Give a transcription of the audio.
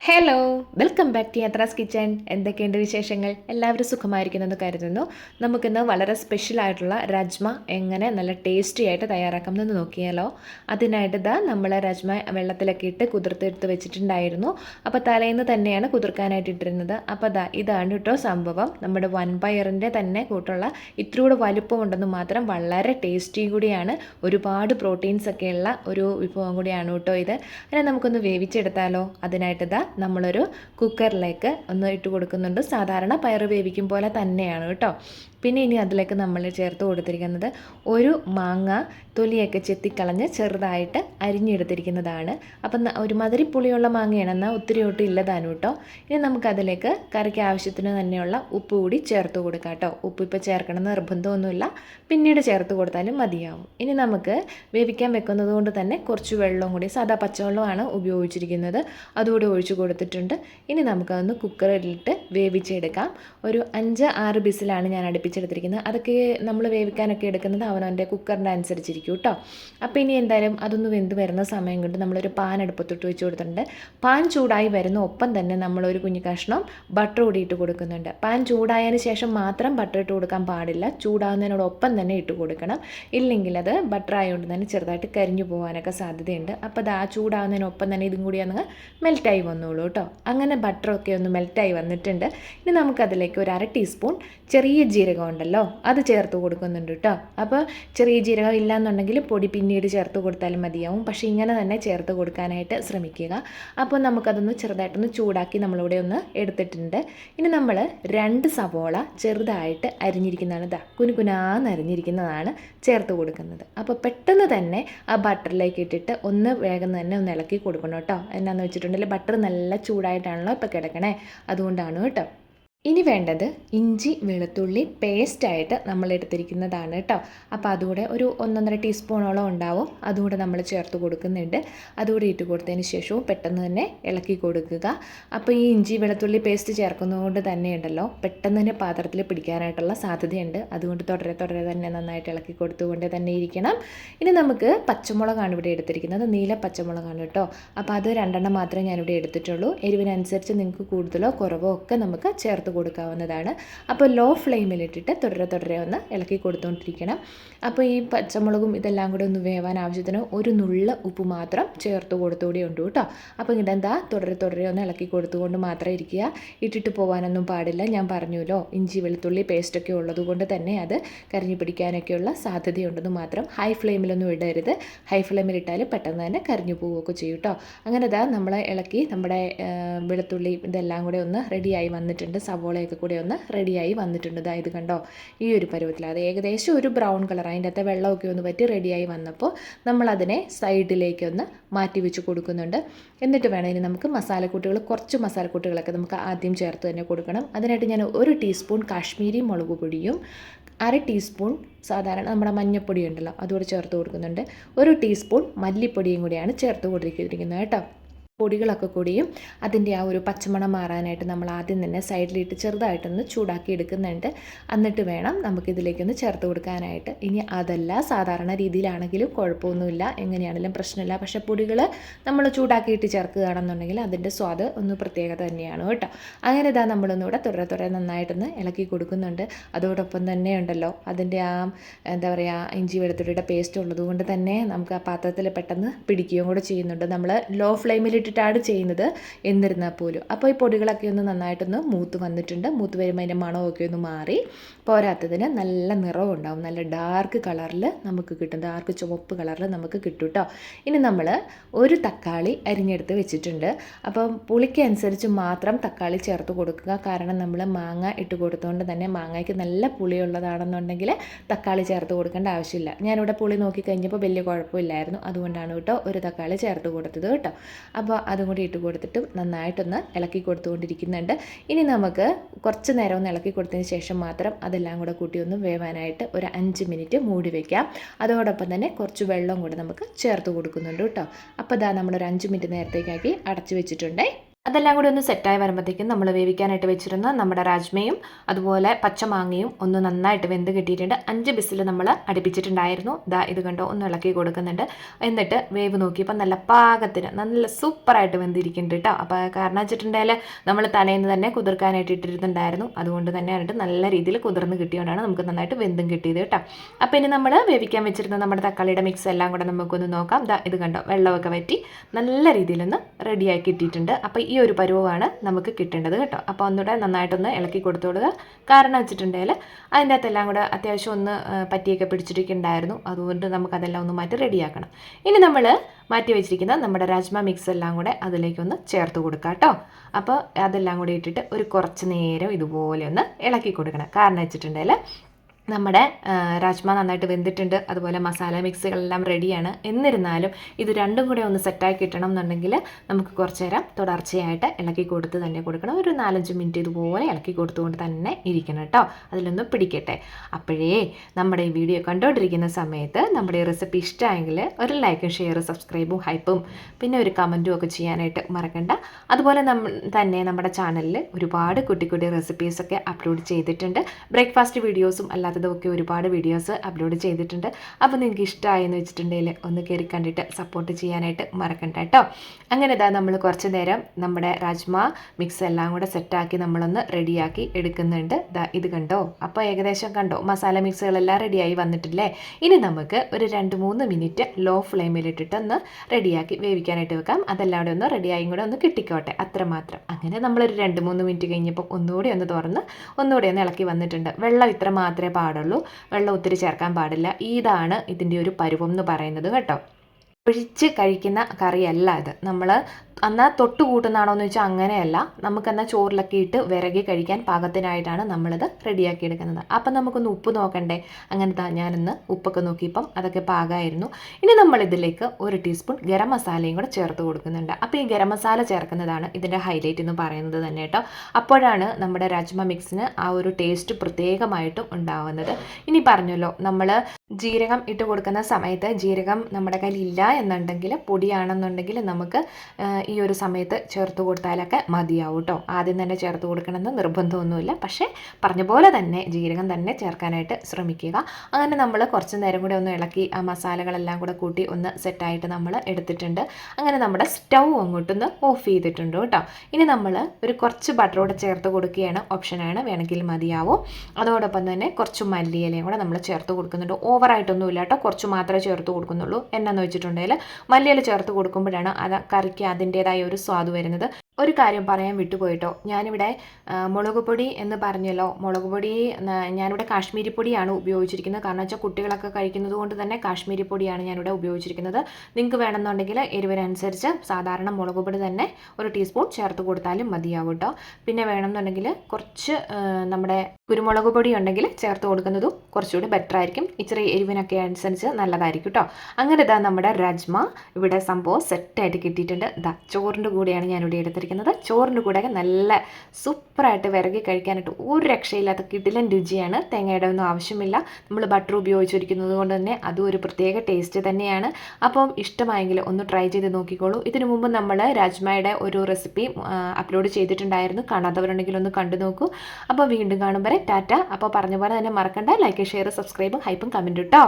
Hello welcome back to Yathra's kitchen എന്തൊക്കെയുണ്ട് വിശേഷങ്ങൾ? എല്ലാവരും സുഖമായിരിക്കുന്നെന്ന് കരുതുന്നു. നമുക്കിന്ന് വളരെ സ്പെഷ്യൽ ആയിട്ടുള്ള രജ്മ എങ്ങനെ നല്ല ടേസ്റ്റി ആയിട്ട് തയ്യാറാക്കാമെന്ന് നോക്കിയാലോ. അതിനായിട്ട് ഇതാ നമ്മൾ രജ്മ വെള്ളത്തിലൊക്കെ ഇട്ട് കുതിർത്തെടുത്ത് വെച്ചിട്ടുണ്ടായിരുന്നു. അപ്പോൾ തലേന്ന് തന്നെയാണ് കുതിർക്കാനായിട്ട് ഇട്ടിരുന്നത്. അപ്പോൾ ദാ ഇതാണ് കേട്ടോ സംഭവം. നമ്മുടെ വൺ വൻപയറിന്റെ തന്നെ കൂട്ടുള്ള ഇത്രയൂടെ വലുപ്പമുണ്ടെന്ന് മാത്രം വളരെ ടേസ്റ്റി കൂടിയാണ്. ഒരുപാട് പ്രോട്ടീൻസ് ഒക്കെയുള്ള ഒരു വിഭവം കൂടിയാണ് കേട്ടോ ഇത്. അതിനെ നമുക്കൊന്ന് വേവിച്ചെടുത്താലോ. അതിനായിട്ട് ഇതാ നമ്മളൊരു കുക്കറിലേക്ക് ഒന്ന് ഇട്ട് കൊടുക്കുന്നുണ്ട്. സാധാരണ പയർ വേവിക്കും പോലെ തന്നെയാണ് കേട്ടോ. പിന്നെ ഇനി അതിലേക്ക് നമ്മൾ ചേർത്ത് കൊടുത്തിരിക്കുന്നത് ഒരു മാങ്ങ തൊലിയൊക്കെ ചെത്തിക്കളഞ്ഞ് ചെറുതായിട്ട് അരിഞ്ഞെടുത്തിരിക്കുന്നതാണ്. അപ്പം ഒരു മധുരപ്പുളിയുള്ള മാങ്ങയാണ്. എന്നാൽ ഒത്തിരി ഒട്ടും ഇല്ലതാണ് കേട്ടോ. ഇനി നമുക്കതിലേക്ക് കറിക്ക് ആവശ്യത്തിന് തന്നെയുള്ള ഉപ്പ് കൂടി ചേർത്ത് കൊടുക്കാം കേട്ടോ. ഉപ്പ് ഇപ്പോൾ ചേർക്കണം എന്ന് നിർബന്ധമൊന്നുമില്ല. പിന്നീട് ചേർത്ത് കൊടുത്താലും മതിയാവും. ഇനി നമുക്ക് വേവിക്കാൻ വെക്കുന്നത് കൊണ്ട് തന്നെ കുറച്ച് വെള്ളവും കൂടി സാധാ പച്ചവെള്ളമാണ് ഉപയോഗിച്ചിരിക്കുന്നത്. അതുകൂടി ഒഴിച്ചു കൊടുത്തിട്ടുണ്ട്. ഇനി നമുക്കതൊന്ന് കുക്കറിലിട്ട് വേവിച്ചെടുക്കാം. ഒരു അഞ്ച് ആറ് ബിസിലാണ് ഞാൻ അടുപ്പിച്ചെടുത്തിരിക്കുന്നത് അതൊക്കെ നമ്മൾ വേവിക്കാനൊക്കെ എടുക്കുന്നത് അവനവന്റെ കുക്കറിന്റെ അനുസരിച്ചിരിക്കും കേട്ടോ. അപ്പോൾ ഇനി എന്തായാലും അതൊന്ന് വെന്ത് വരുന്ന സമയം കൊണ്ട് നമ്മളൊരു പാൻ അടുപ്പത്തൊട്ട് വെച്ച് കൊടുത്തിട്ടുണ്ട്. പാൻ ചൂടായി വരുന്ന ഒപ്പം തന്നെ നമ്മളൊരു കുഞ്ഞു കഷ്ണം ബട്ടർ കൂടി ഇട്ട് കൊടുക്കുന്നുണ്ട്. പാൻ ചൂടായതിന് ശേഷം മാത്രം ബട്ടർ ഇട്ട് കൊടുക്കാൻ പാടില്ല. ചൂടാകുന്നതിനോടൊപ്പം തന്നെ ഇട്ട് കൊടുക്കണം. ഇല്ലെങ്കിൽ അത് ബട്ടർ ആയതുകൊണ്ട് തന്നെ ചെറുതായിട്ട് കരിഞ്ഞു പോകാനൊക്കെ സാധ്യതയുണ്ട്. അപ്പോൾ അത് ആ ചൂടാകുന്നതിനൊപ്പം തന്നെ ഇതും കൂടി അങ്ങ് മെൽറ്റായി വന്നോളൂ കേട്ടോ. അങ്ങനെ ബട്ടറൊക്കെ ഒന്ന് മെൽറ്റായി വന്നിട്ടുണ്ട്. ഇനി നമുക്കതിലേക്ക് ഒരു അര ടീസ്പൂൺ ചെറിയ ജീരകം ഉണ്ടല്ലോ? അത് ചേർത്ത് കൊടുക്കുന്നുണ്ട് കേട്ടോ അപ്പോൾ ചെറിയ ജീരകം ഇല്ലാന്നുണ്ടെങ്കിൽ പൊടി പിന്നീട് ചേർത്ത് കൊടുത്താലും മതിയാവും. പക്ഷേ ഇങ്ങനെ തന്നെ ചേർത്ത് കൊടുക്കാനായിട്ട് ശ്രമിക്കുക. അപ്പോൾ നമുക്കതൊന്ന് ചെറുതായിട്ടൊന്ന് ചൂടാക്കി നമ്മളിവിടെ ഒന്ന് എടുത്തിട്ടുണ്ട്. ഇനി നമ്മൾ രണ്ട് സവോള ചെറുതായിട്ട് അരിഞ്ഞിരിക്കുന്നതാണ് ഇതാ കുനുകുനാന്ന് അരിഞ്ഞിരിക്കുന്നതാണ് ചേർത്ത് കൊടുക്കുന്നത്. അപ്പോൾ പെട്ടെന്ന് തന്നെ ആ ബട്ടറിലേക്ക് ഇട്ടിട്ട് ഒന്ന് വേഗം തന്നെ ഒന്ന് ഇളക്കി കൊടുക്കണം കേട്ടോ എന്നാന്ന് വെച്ചിട്ടുണ്ടെങ്കിൽ ബട്ടർ നല്ല ചൂടായിട്ടാണല്ലോ ഇപ്പോൾ കിടക്കണേ. അതുകൊണ്ടാണ് കേട്ടോ ഇനി വേണ്ടത് ഇഞ്ചി വെളുത്തുള്ളി പേസ്റ്റായിട്ട് നമ്മൾ എടുത്തിരിക്കുന്നതാണ് കേട്ടോ. അപ്പോൾ അതുകൂടെ ഒരു ഒന്നൊന്നര ടീസ്പൂണോളം ഉണ്ടാവും. അതുകൂടെ നമ്മൾ ചേർത്ത് കൊടുക്കുന്നുണ്ട്. അതുകൂടെ ഇട്ട് കൊടുത്തതിന് ശേഷവും പെട്ടെന്ന് തന്നെ ഇളക്കി കൊടുക്കുക. അപ്പോൾ ഈ ഇഞ്ചി വെളുത്തുള്ളി പേസ്റ്റ് ചേർക്കുന്നതുകൊണ്ട് തന്നെ ഉണ്ടല്ലോ പെട്ടെന്ന് തന്നെ പാത്രത്തിൽ പിടിക്കാനായിട്ടുള്ള സാധ്യതയുണ്ട്. അതുകൊണ്ട് തുടരെ തുടരെ തന്നെ നന്നായിട്ട് ഇളക്കി കൊടുത്തുകൊണ്ട് തന്നെ ഇരിക്കണം. ഇനി നമുക്ക് പച്ചമുളകാണ് ഇവിടെ എടുത്തിരിക്കുന്നത്. നീല പച്ചമുളകാണ് കേട്ടോ. അപ്പോൾ അത് രണ്ടെണ്ണം മാത്രമേ ഞാനിവിടെ എടുത്തിട്ടുള്ളൂ. എരിവിനനുസരിച്ച് നിങ്ങൾക്ക് കൂടുതലോ കുറവോ ഒക്കെ നമുക്ക് ചേർത്ത് കൊടുക്കാവുന്നതാണ്. അപ്പോൾ ലോ ഫ്ലെയിമിലിട്ടിട്ട് തുടരെ തുടരെ ഒന്ന് ഇളക്കി കൊടുത്തുകൊണ്ടിരിക്കണം അപ്പോൾ ഈ പച്ചമുളകും ഇതെല്ലാം കൂടെ ഒന്ന് വേവാൻ ആവശ്യത്തിന് ഒരു നുള്ള ഉപ്പ് മാത്രം ചേർത്ത് കൊടുത്തുകൂടി ഉണ്ട് കേട്ടോ. അപ്പോൾ ഇതെന്താ? തുടരെ തുടരെ ഒന്ന് ഇളക്കി കൊടുത്തുകൊണ്ട് മാത്രം ഇരിക്കുക. ഇട്ടിട്ട് പോകാനൊന്നും പാടില്ല. ഞാൻ പറഞ്ഞല്ലോ ഇഞ്ചി വെളുത്തുള്ളി പേസ്റ്റൊക്കെ ഉള്ളത് കൊണ്ട് തന്നെ അത് കരിഞ്ഞു പിടിക്കാനൊക്കെയുള്ള സാധ്യതയുണ്ടെന്ന് മാത്രം. ഹൈ ഫ്ലെയിമിലൊന്നും ഇടരുത്. ഹൈ ഫ്ലെയിമിലിട്ടാൽ പെട്ടെന്ന് തന്നെ കരിഞ്ഞു പോവുകയൊക്കെ ചെയ്യും കേട്ടോ. അങ്ങനെ ഇതാ നമ്മൾ ഇളക്കി നമ്മുടെ വെളുത്തുള്ളി ഇതെല്ലാം കൂടെ ഒന്ന് റെഡിയായി വന്നിട്ടുണ്ട്. സവോളയൊക്കെ കൂടെ ഒന്ന് റെഡിയായി വന്നിട്ടുണ്ട്. ഇതാ ഇത് കണ്ടോ? ഈ ഒരു പരുവത്തിൽ. അത് ഏകദേശം ഒരു ബ്രൗൺ കളർ. അതിന്റെ അകത്തെ വെള്ളമൊക്കെ ഒന്ന് പറ്റി റെഡിയായി വന്നപ്പോൾ നമ്മളതിനെ സൈഡിലേക്ക് ഒന്ന് മാറ്റി വെച്ച് കൊടുക്കുന്നുണ്ട്. എന്നിട്ട് വേണം ഇനി നമുക്ക് മസാലക്കൂട്ടുകൾ കുറച്ച് മസാലക്കൂട്ടുകളൊക്കെ നമുക്ക് ആദ്യം ചേർത്ത് തന്നെ കൊടുക്കണം. അതിനായിട്ട് ഞാൻ ഒരു ടീസ്പൂൺ കാശ്മീരി മുളക് പൊടിയും അര ടീസ്പൂൺ സാധാരണ നമ്മുടെ മഞ്ഞപ്പൊടി ഉണ്ടല്ലോ അതുകൂടെ ചേർത്ത് കൊടുക്കുന്നുണ്ട്. ഒരു ടീസ്പൂൺ മല്ലിപ്പൊടിയും കൂടിയാണ് ചേർത്ത് കൊടുത്തിരിക്കുന്നത് കേട്ടോ. പൊടികളൊക്കെ കൂടിയും അതിന്റെ ആ ഒരു പച്ചമണം മാറാനായിട്ട് നമ്മൾ ആദ്യം തന്നെ സൈഡിലിട്ട് ചെറുതായിട്ടൊന്ന് ചൂടാക്കി എടുക്കുന്നുണ്ട്. എന്നിട്ട് വേണം നമുക്കിതിലേക്കൊന്ന് ചേർത്ത് കൊടുക്കാനായിട്ട്. ഇനി അതല്ല സാധാരണ രീതിയിലാണെങ്കിലും കുഴപ്പമൊന്നുമില്ല. എങ്ങനെയാണെങ്കിലും പ്രശ്നമില്ല. പക്ഷേ പൊടികൾ നമ്മൾ ചൂടാക്കിയിട്ട് ചേർക്കുകയാണെന്നുണ്ടെങ്കിൽ അതിന്റെ സ്വാദ് ഒന്ന് പ്രത്യേകത തന്നെയാണ് കേട്ടോ. അങ്ങനെ ഇതാ നമ്മളൊന്നുകൂടെ തുറ തുറ നന്നായിട്ടൊന്ന് ഇളക്കി കൊടുക്കുന്നുണ്ട്. അതോടൊപ്പം തന്നെ ഉണ്ടല്ലോ അതിന്റെ ആ എന്താ പറയുക ഇഞ്ചി വെളുത്തുള്ളിയുടെ പേസ്റ്റ് ഉള്ളതുകൊണ്ട് തന്നെ നമുക്ക് ആ പാത്രത്തിൽ പെട്ടെന്ന് പിടിക്കുകയും കൂടെ ചെയ്യുന്നുണ്ട്. നമ്മൾ ലോ ഫ്ലെയിമിലിട്ടിട്ടാണ് ചെയ്യുന്നത് എന്നിരുന്നാൽ പോലും. അപ്പോൾ ഈ പൊടികളൊക്കെ ഒന്ന് നന്നായിട്ടൊന്ന് മൂത്ത് വന്നിട്ടുണ്ട്. മൂത്ത് വരുമ്പോൾ അതിന്റെ മണമൊക്കെ ഒന്ന് മാറി പോരാത്തതിന് നല്ല നിറവും ഉണ്ടാവും നല്ല ഡാർക്ക് കളറിൽ നമുക്ക് കിട്ടും. ഡാർക്ക് ചുവപ്പ് കളറിൽ നമുക്ക് കിട്ടും കേട്ടോ. ഇനി നമ്മൾ ഒരു തക്കാളി അരിഞ്ഞെടുത്ത് വെച്ചിട്ടുണ്ട്. അപ്പം പുളിക്ക് അനുസരിച്ച് മാത്രം തക്കാളി ചേർത്ത് കൊടുക്കുക. കാരണം നമ്മൾ മാങ്ങ ഇട്ട് കൊടുത്തുകൊണ്ട് തന്നെ മാങ്ങയ്ക്ക് നല്ല പുളിയുള്ളതാണെന്നുണ്ടെങ്കിൽ തക്കാളി ചേർത്ത് കൊടുക്കേണ്ട ആവശ്യമില്ല. ഞാനിവിടെ പുളി നോക്കി കഴിഞ്ഞപ്പോൾ വലിയ കുഴപ്പമില്ലായിരുന്നു. അതുകൊണ്ടാണ് കേട്ടോ ഒരു തക്കാളി ചേർത്ത് കൊടുത്തത് കേട്ടോ. അപ്പോൾ അതും കൂടി ഇട്ട് കൊടുത്തിട്ടും നന്നായിട്ടൊന്ന് ഇളക്കി കൊടുത്തുകൊണ്ടിരിക്കുന്നുണ്ട്. ഇനി നമുക്ക് കുറച്ച് നേരം ഒന്ന് ഇളക്കി കൊടുത്തതിന് ശേഷം മാത്രം അതെല്ലാം കൂടെ കൂട്ടി ഒന്ന് വേവാനായിട്ട് ഒരു അഞ്ച് മിനിറ്റ് മൂടി വയ്ക്കാം അതോടൊപ്പം തന്നെ കുറച്ച് വെള്ളം കൂടെ നമുക്ക് ചേർത്ത് കൊടുക്കുന്നുണ്ട് കേട്ടോ. അപ്പോൾ ഇതാ നമ്മളൊരു അഞ്ച് മിനിറ്റ് നേരത്തേക്കാക്കി അടച്ചു വെച്ചിട്ടുണ്ടേ. അതെല്ലാം കൂടി ഒന്ന് സെറ്റായി വരുമ്പോഴത്തേക്കും നമ്മൾ വേവിക്കാനായിട്ട് വെച്ചിരുന്ന നമ്മുടെ രാജ്മയും അതുപോലെ പച്ചമാങ്ങയും ഒന്ന് നന്നായിട്ട് വെന്ത് കിട്ടിയിട്ടുണ്ട്. അഞ്ച് ബിസിൽ നമ്മൾ അടുപ്പിച്ചിട്ടുണ്ടായിരുന്നു. ദാ ഇത് കണ്ടോ ഒന്ന് ഇളക്കി കൊടുക്കുന്നുണ്ട്. എന്നിട്ട് വേവ് നോക്കിയപ്പോൾ നല്ല പാകത്തിന് നല്ല സൂപ്പറായിട്ട് വെന്തിരിക്കുന്നുണ്ട് കേട്ടോ. അപ്പോൾ കാരണം വെച്ചിട്ടുണ്ടെങ്കിൽ നമ്മൾ തലേന്ന് തന്നെ കുതിർക്കാനായിട്ട് ഇട്ടിരുന്നുണ്ടായിരുന്നു. അതുകൊണ്ട് തന്നെ ആയിട്ട് നല്ല രീതിയിൽ കുതിർന്ന് കിട്ടിയോണ്ടാണ് നമുക്ക് നന്നായിട്ട് വെന്തും കിട്ടിയത് കേട്ടോ. അപ്പോൾ ഇനി നമ്മൾ വേവിക്കാൻ വെച്ചിരുന്ന നമ്മുടെ തക്കാളിയുടെ മിക്സ് എല്ലാം കൂടെ നമുക്കൊന്ന് നോക്കാം. ദാ ഇത് കണ്ടോ വെള്ളമൊക്കെ വറ്റി നല്ല രീതിയിലൊന്ന് റെഡിയാക്കി ഇട്ടിട്ടുണ്ട് അപ്പോൾ ഈ ഒരു പരുവമാണ് നമുക്ക് കിട്ടേണ്ടത് കേട്ടോ. അപ്പോൾ ഒന്നുകൂടെ നന്നായിട്ടൊന്ന് ഇളക്കി കൊടുത്തോളുക. കാരണം വെച്ചിട്ടുണ്ടെങ്കിൽ അതിന്റെ അകത്തെല്ലാം കൂടെ അത്യാവശ്യം ഒന്ന് പറ്റിയൊക്കെ പിടിച്ചിരിക്കുന്നുണ്ടായിരുന്നു അതുകൊണ്ട് നമുക്കതെല്ലാം ഒന്ന് മാറ്റി റെഡിയാക്കണം. ഇനി നമ്മൾ മാറ്റി വെച്ചിരിക്കുന്ന നമ്മുടെ രാജ്മ മിക്സ് എല്ലാം കൂടെ അതിലേക്കൊന്ന് ചേർത്ത് കൊടുക്കുക കേട്ടോ. അപ്പോൾ അതെല്ലാം കൂടി ഇട്ടിട്ട് ഒരു കുറച്ച് നേരം ഇതുപോലെ ഒന്ന് ഇളക്കി കൊടുക്കണം. കാരണം വെച്ചിട്ടുണ്ടെങ്കിൽ നമ്മുടെ രാജ്മ നന്നായിട്ട് വെന്തിട്ടുണ്ട്. അതുപോലെ മസാല മിക്സുകളെല്ലാം റെഡിയാണ്. എന്നിരുന്നാലും ഇത് രണ്ടും കൂടെ ഒന്ന് സെറ്റായി കിട്ടണം എന്നുണ്ടെങ്കിൽ നമുക്ക് കുറച്ച് നേരം തുടർച്ചയായിട്ട് ഇളക്കി കൊടുത്ത് തന്നെ കൊടുക്കണം. ഒരു നാലഞ്ച് മിനിറ്റ് ഇതുപോലെ ഇളക്കി കൊടുത്തുകൊണ്ട് തന്നെ ഇരിക്കണം കേട്ടോ. അതിലൊന്നും പിടിക്കട്ടെ. അപ്പോഴേ നമ്മുടെ ഈ വീഡിയോ കണ്ടുകൊണ്ടിരിക്കുന്ന സമയത്ത് നമ്മുടെ ഈ റെസിപ്പി ഇഷ്ടമായെങ്കിൽ ഒരു ലൈക്കും ഷെയറും സബ്സ്ക്രൈബും ഹൈപ്പും പിന്നെ ഒരു കമന്റും ഒക്കെ ചെയ്യാനായിട്ട് മറക്കണ്ട. അതുപോലെ തന്നെ നമ്മുടെ ചാനലിൽ ഒരുപാട് കുട്ടി കുട്ടി റെസിപ്പീസൊക്കെ അപ്ലോഡ് ചെയ്തിട്ടുണ്ട്. ബ്രേക്ക്ഫാസ്റ്റ് വീഡിയോസും അല്ലാത്തതും ഒക്കെ ഒരുപാട് വീഡിയോസ് അപ്ലോഡ് ചെയ്തിട്ടുണ്ട്. അപ്പോൾ നിങ്ങൾക്ക് ഇഷ്ടമായെന്ന് വെച്ചിട്ടുണ്ടെങ്കിൽ ഒന്ന് കയറി കണ്ടിട്ട് സപ്പോർട്ട് ചെയ്യാനായിട്ട് മറക്കണ്ട കേട്ടോ. അങ്ങനെ ഇതാ നമ്മൾ കുറച്ച് നേരം നമ്മുടെ രാജ്മ മിക്സ് എല്ലാം കൂടെ സെറ്റാക്കി നമ്മളൊന്ന് റെഡിയാക്കി എടുക്കുന്നുണ്ട്. ദാ ഇത് കണ്ടോ? അപ്പോൾ ഏകദേശം കണ്ടോ? മസാല മിക്സുകളെല്ലാം റെഡിയായി വന്നിട്ടില്ലേ? ഇനി നമുക്ക് ഒരു രണ്ട് മൂന്ന് മിനിറ്റ് ലോ ഫ്ലെയിമിലിട്ടിട്ട് ഒന്ന് റെഡിയാക്കി വേവിക്കാനായിട്ട് വെക്കാം. അതെല്ലാം കൂടെ ഒന്ന് റെഡിയായും കൂടെ ഒന്ന് കിട്ടിക്കോട്ടെ. അത്രമാത്രം. അങ്ങനെ നമ്മളൊരു രണ്ട് മൂന്ന് മിനിറ്റ് കഴിഞ്ഞപ്പോൾ ഒന്നുകൂടി ഒന്ന് തുറന്ന് ഒന്നുകൂടി ഒന്ന് ഇളക്കി വന്നിട്ടുണ്ട്. വെള്ളം ഇത്ര മാത്രമേ വെള്ളം ഒത്തിരി ചേർക്കാൻ പാടില്ല. ഇതാണ് ഇതിന്റെ ഒരു പരുവം എന്ന് പറയുന്നത് കേട്ടോ. ഒഴിച്ച് കഴിക്കുന്ന കറിയല്ല ഇത്. നമ്മൾ എന്നാൽ തൊട്ട് കൂട്ടുന്നതാണോ എന്ന് വെച്ചാൽ അങ്ങനെയല്ല. നമുക്കെന്നാൽ ചോറിലൊക്കെ ഇട്ട് വിറകി കഴിക്കാൻ പാകത്തിനായിട്ടാണ് നമ്മളിത് റെഡിയാക്കി എടുക്കുന്നത് അപ്പം നമുക്കൊന്ന് ഉപ്പ് നോക്കണ്ടേ? അങ്ങനെ താ ഞാനിന്ന് ഉപ്പൊക്കെ നോക്കിയപ്പം അതൊക്കെ പാകമായിരുന്നു ഇനി നമ്മളിതിലേക്ക് ഒരു ടീസ്പൂൺ ഗരം മസാലയും കൂടെ ചേർത്ത് കൊടുക്കുന്നുണ്ട്. അപ്പോൾ ഈ ഗരം മസാല ചേർക്കുന്നതാണ് ഇതിന്റെ ഹൈലൈറ്റ് എന്ന് പറയുന്നത് തന്നെ കേട്ടോ. അപ്പോഴാണ് നമ്മുടെ രാജ്മ മിക്സിന് ആ ഒരു ടേസ്റ്റ് പ്രത്യേകമായിട്ടും ഉണ്ടാവുന്നത്. ഇനി പറഞ്ഞല്ലോ നമ്മൾ ജീരകം ഇട്ട് കൊടുക്കുന്ന സമയത്ത് ജീരകം നമ്മുടെ കയ്യിൽ ഇല്ല എന്നുണ്ടെങ്കിൽ പൊടിയാണെന്നുണ്ടെങ്കിൽ നമുക്ക് ഈ ഒരു സമയത്ത് ചേർത്ത് കൊടുത്താലൊക്കെ മതിയാവും കേട്ടോ ആദ്യം തന്നെ ചേർത്ത് കൊടുക്കണമെന്ന് നിർബന്ധമൊന്നുമില്ല. പക്ഷേ പറഞ്ഞ പോലെ തന്നെ ജീരകം തന്നെ ചേർക്കാനായിട്ട് ശ്രമിക്കുക. അങ്ങനെ നമ്മൾ കുറച്ച് നേരം കൂടി ഒന്ന് ഇളക്കി ആ മസാലകളെല്ലാം കൂടെ കൂട്ടി ഒന്ന് സെറ്റായിട്ട് നമ്മൾ എടുത്തിട്ടുണ്ട്. അങ്ങനെ നമ്മുടെ സ്റ്റൗ അങ്ങോട്ടൊന്ന് ഓഫ് ചെയ്തിട്ടുണ്ട് കേട്ടോ ഇനി നമ്മൾ ഒരു കുറച്ച് ബട്ടറോടെ ചേർത്ത് കൊടുക്കുകയാണ് ഓപ്ഷനാണ്. വേണമെങ്കിൽ മതിയാവും. അതോടൊപ്പം തന്നെ കുറച്ച് മല്ലിയിലയും കൂടെ നമ്മൾ ചേർത്ത് കൊടുക്കുന്നുണ്ട്. ഓവറായിട്ടൊന്നുമില്ല കേട്ടോ. കുറച്ച് മാത്രമേ ചേർത്ത് കൊടുക്കുന്നുള്ളൂ. എന്നാന്ന് വെച്ചിട്ടുണ്ടെങ്കിൽ മല്ലിയില ചേർത്ത് കൊടുക്കുമ്പോഴാണ് അത് കറിക്ക് അതിന്റേതായ ഒരു സ്വാദ് വരുന്നത്. ഒരു കാര്യം പറയാൻ വിട്ടുപോയിട്ടോ. ഞാനിവിടെ മുളക് പൊടി എന്ന് പറഞ്ഞല്ലോ. മുളക് പൊടി ഞാനിവിടെ കാശ്മീരി പൊടിയാണ് ഉപയോഗിച്ചിരിക്കുന്നത്. കാരണം വെച്ചാൽ കുട്ടികളൊക്കെ കഴിക്കുന്നത് കൊണ്ട് തന്നെ കാശ്മീരി പൊടിയാണ് ഞാനിവിടെ ഉപയോഗിച്ചിരിക്കുന്നത്. നിങ്ങൾക്ക് വേണമെന്നുണ്ടെങ്കിൽ എരിവിനനുസരിച്ച് സാധാരണ മുളക് പൊടി തന്നെ ഒരു ടീസ്പൂൺ ചേർത്ത് കൊടുത്താലും മതിയാവും കേട്ടോ. പിന്നെ വേണമെന്നുണ്ടെങ്കിൽ കുറച്ച് നമ്മുടെ കുരുമുളക് പൊടി ഉണ്ടെങ്കിൽ ചേർത്ത് കൊടുക്കുന്നതും കുറച്ചുകൂടി ബെറ്റർ ആയിരിക്കും. ഇച്ചിരി എരിവിനൊക്കെ അനുസരിച്ച് നല്ലതായിരിക്കും കേട്ടോ. അങ്ങനെ ഇതാ നമ്മുടെ രജ്മ ഇവിടെ സംഭവം സെറ്റായിട്ട് കിട്ടിയിട്ടുണ്ട്. ദാ ചോറിന്റെ കൂടെയാണ് ഞാനിവിടെ എടുത്തിരിക്കുന്നത്. ചോറിന്റെ കൂടെ നല്ല സൂപ്പറായിട്ട് വിറകി കഴിക്കാനായിട്ട് ഒരു രക്ഷയില്ലാത്ത കിടിലൻ രുചിയാണ്. തേങ്ങയുടെ ഒന്നും ആവശ്യമില്ല. നമ്മൾ ബട്ടർ ഉപയോഗിച്ചിരിക്കുന്നത് കൊണ്ട് തന്നെ അതും ഒരു പ്രത്യേക ടേസ്റ്റ് തന്നെയാണ്. അപ്പം ഇഷ്ടമായെങ്കിൽ ഒന്ന് ട്രൈ ചെയ്ത് നോക്കിക്കോളൂ. ഇതിനു മുമ്പ് നമ്മൾ രാജ്മയുടെ ഒരു റെസിപ്പി അപ്ലോഡ് ചെയ്തിട്ടുണ്ടായിരുന്നു. കാണാത്തവരുണ്ടെങ്കിൽ ഒന്ന് കണ്ടു നോക്കൂ. അപ്പോൾ വീണ്ടും കാണും വരെ. ടാറ്റ. അപ്പോൾ പറഞ്ഞ പോലെ തന്നെ മറക്കണ്ട. ലൈക്ക് ഷെയർ സബ്സ്ക്രൈബും ഹൈപ്പും കമന്റ് കേട്ടോ